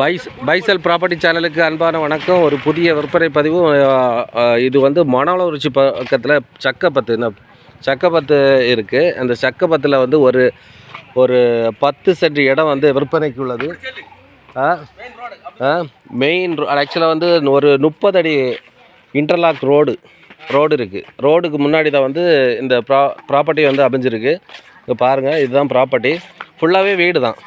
பைஸ் பைசல் property சேனலுக்கு அன்பான வணக்கம். ஒரு புதிய விற்பனை பதிவு இது வந்து மணாலூர்ச்சி பக்கத்தில் சக்கப்பத்து இந்த சக்கப்பத்து இருக்குது அந்த சக்கப்பத்தில் வந்து ஒரு ஒரு பத்து சென்ட் இடம் வந்து விற்பனைக்கு உள்ளது. மெயின் ஆக்சுவலாக வந்து ஒரு முப்பது அடி இன்டர்லாக் ரோடு ரோடு இருக்குது ரோடுக்கு முன்னாடி தான் வந்து இந்த ப்ரா ப்ராப்பர்ட்டி வந்து அமைஞ்சிருக்கு இங்கே பாருங்கள் இதுதான் ப்ராப்பர்ட்டி ஃபுல்லாகவே வீடு தான்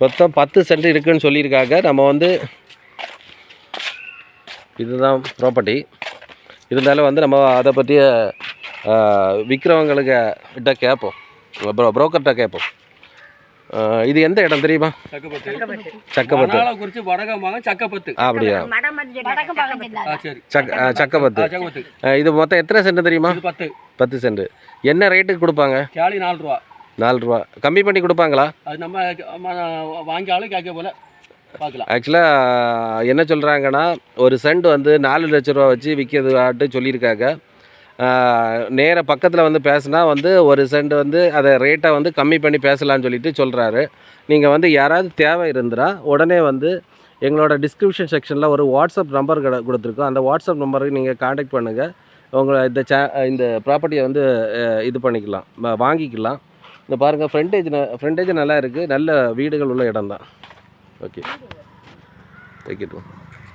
மொத்தம் பத்து சென்ட் இருக்குன்னு சொல்லியிருக்காங்க. நம்ம வந்து இதுதான் ப்ராப்பர்ட்டி இருந்தாலும் வந்து நம்ம அதை பற்றிய விற்கிறவங்களுக்கு கிட்ட கேட்போம். ப்ரோ புரோக்கர்கிட்ட கேட்போம். இது எந்த இடம் தெரியுமா? சக்கப்பத்து சக்கப்பத்து மணால குறிச்சி வடகமாக சக்கப்பத்து அப்படியா சக்கப்பத்து இது மொத்தம் எத்தனை சென்ட் தெரியுமா? இது பத்து. பத்து சென்ட். என்ன ரேட்டுக்கு கொடுப்பாங்க? நாலு ரூபா. நாலு ரூபா. கம்மி பண்ணி கொடுப்பாங்களா? அது நம்ம ம- வாங்கியாலும் கேட்க போல. ஆக்சுவலாக என்ன சொல்கிறாங்கன்னா ஒரு சென்ட் வந்து நாலு லட்ச ரூபா வச்சு விற்கிறது ஆட்டு சொல்லியிருக்காங்க நேர பக்கத்தில் வந்து பேசுனா வந்து ஒரு சென்ட் வந்து அதை ரேட்டை வந்து கம்மி பண்ணி பேசலாம்னு சொல்லிட்டு சொல்கிறாரு நீங்கள் வந்து யாராவது தேவை இருந்தா உடனே வந்து எங்களோட டிஸ்கிரிப்ஷன் செக்ஷனில் ஒரு வாட்ஸ்அப் நம்பர் கட கொடுத்துருக்கோம். அந்த வாட்ஸ்அப் நம்பருக்கு நீங்கள் காண்டாக்ட் பண்ணுங்கள் உங்களை இந்த சே இந்த ப்ராப்பர்ட்டியை வந்து இது பண்ணிக்கலாம் வாங்கிக்கலாம். இந்த பாருங்கள் ஃப்ரண்டேஜ் ஃப்ரண்டேஜ் நல்லா இருக்குது நல்ல வீடுகள் உள்ள இடம் தான் ஓகே வைக்கட்டும்